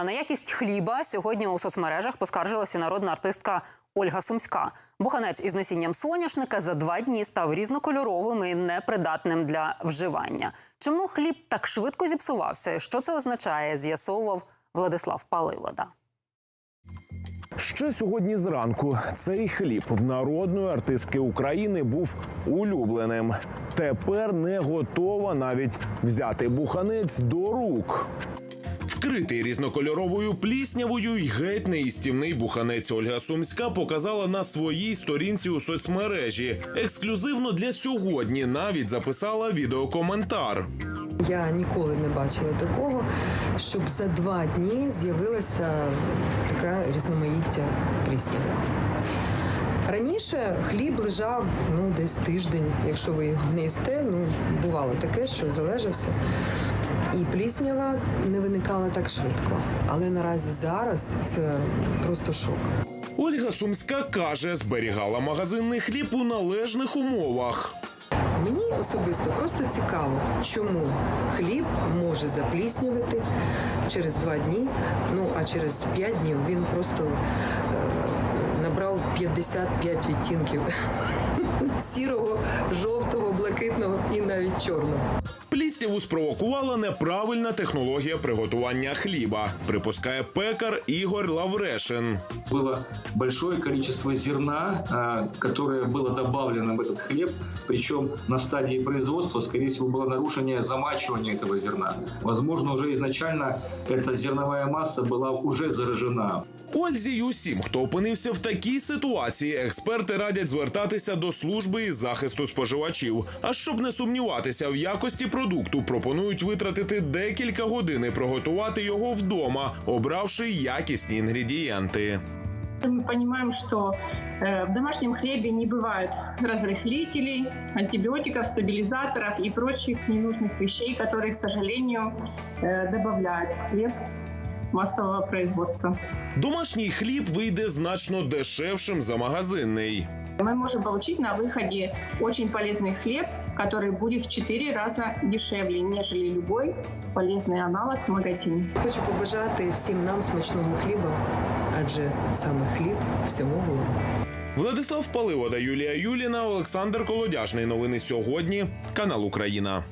А на якість хліба сьогодні у соцмережах поскаржилася народна артистка Ольга Сумська. Буханець із насінням соняшника за два дні став різнокольоровим і непридатним для вживання. Чому хліб так швидко зіпсувався? Що це означає? З'ясовував Владислав Паливода. Ще сьогодні зранку цей хліб в народної артистки України був улюбленим. Тепер не готова навіть взяти буханець до рук. Вкритий різнокольоровою пліснявою й геть неїстівний буханець Ольга Сумська показала на своїй сторінці у соцмережі. Ексклюзивно для сьогодні навіть записала відеокоментар. Я ніколи не бачила такого, щоб за два дні з'явилася така різноманіття пліснява. Раніше хліб лежав ну, десь тиждень, якщо ви його не їсте, ну бувало таке, що залежався. І пліснява не виникала так швидко. Але наразі зараз це просто шок. Ольга Сумська каже, зберігала магазинний хліб у належних умовах. Мені особисто просто цікаво, чому хліб може запліснювати через два дні, ну а через п'ять днів він просто е, набрав 55 відтінків сірого, жовтого, блакитного і навіть чорного. Плісняву спровокувала неправильна технологія приготування хліба, припускає пекар Ігор Лаврешин. было большое количество зерна, а, которое было добавлено в этот хлеб, причем на стадии производства, скорее всего, было нарушение замачивания этого зерна. Возможно, уже изначально эта зерновая масса была уже заражена. Ользі й усім, хто опинився в такій ситуації, експерти радять звертатися до служби із захисту споживачів. А щоб не сумніватися в якості продукту, пропонують витратити декілька годин і приготувати його вдома, обравши якісні інгредієнти. Мы понимаем, что э, в домашнем хлебе не бывает разрыхлителей, антибиотиков, стабилизаторов и прочих ненужных вещей, которые, к сожалению, э, добавляют в хлеб массового производства. Домашній хліб вийде значно дешевшим за магазинний. Мы можем получить на выходе очень полезный хлеб, который будет в 4 раза дешевле, нежели любой полезный аналог в магазине. Хочу побажати всім нам смачного хліба, адже саме хліб всьому головне. Владислав Паливода, Юлія Юліна, Олександр Колодяжний. Новини сьогодні. Канал Україна.